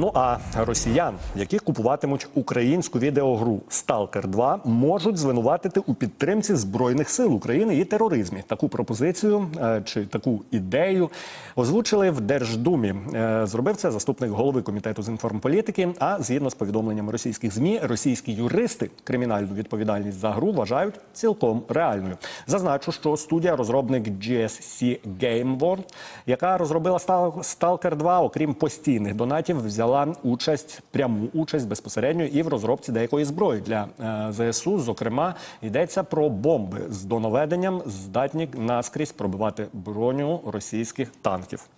Ну а росіян, які купуватимуть українську відеогру Сталкер 2 можуть звинуватити у підтримці збройних сил України і тероризмі. Таку пропозицію е, чи таку ідею озвучили в Держдумі. Е, Зробив це заступник голови комітету з інформполітики. А згідно з повідомленням російських змі, російські юристи кримінальну відповідальність за гру вважають цілком реальною. Зазначу, що студія розробник GSC Game World, яка розробила Stalker 2, окрім постійних донатів, взяла участь пряму участь безпосередньо і в розробці деякої зброї для е, ЗСУ. Зокрема, йдеться про бомби з доноведенням, здатні наскрізь пробивати броню російських танків.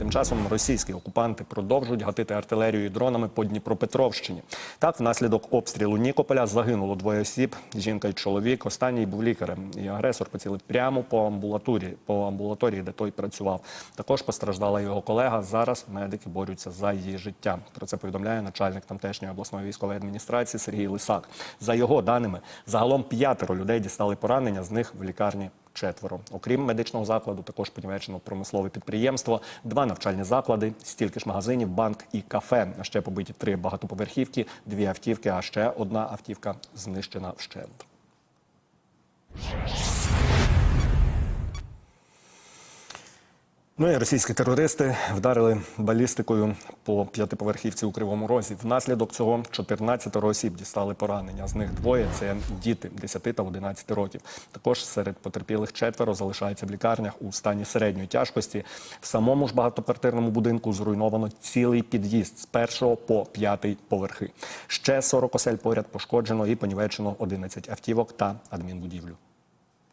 Тим часом російські окупанти продовжують гатити артилерією і дронами по Дніпропетровщині. Так, внаслідок обстрілу Нікополя загинуло двоє осіб. Жінка і чоловік. Останній був лікарем. І агресор поцілив прямо по амбулаторії, по амбулаторії, де той працював. Також постраждала його колега. Зараз медики борються за її життя. Про це повідомляє начальник тамтешньої обласної військової адміністрації Сергій Лисак. За його даними, загалом п'ятеро людей дістали поранення. З них в лікарні четверо. Окрім медичного закладу, також понівечено промислове підприємство, два навчальні заклади, стільки ж магазинів, банк і кафе. А ще побиті три багатоповерхівки, дві автівки, а ще одна автівка знищена вщент. Ну і російські терористи вдарили балістикою по п'ятиповерхівці у Кривому Розі. Внаслідок цього 14 осіб дістали поранення. З них двоє це діти 10 та 11 років. Також серед потерпілих четверо залишаються в лікарнях у стані середньої тяжкості. В самому ж багатоквартирному будинку зруйновано цілий під'їзд з першого по п'ятий поверхи. Ще 40 осель поряд пошкоджено і понівечено 11 автівок та адмінбудівлю.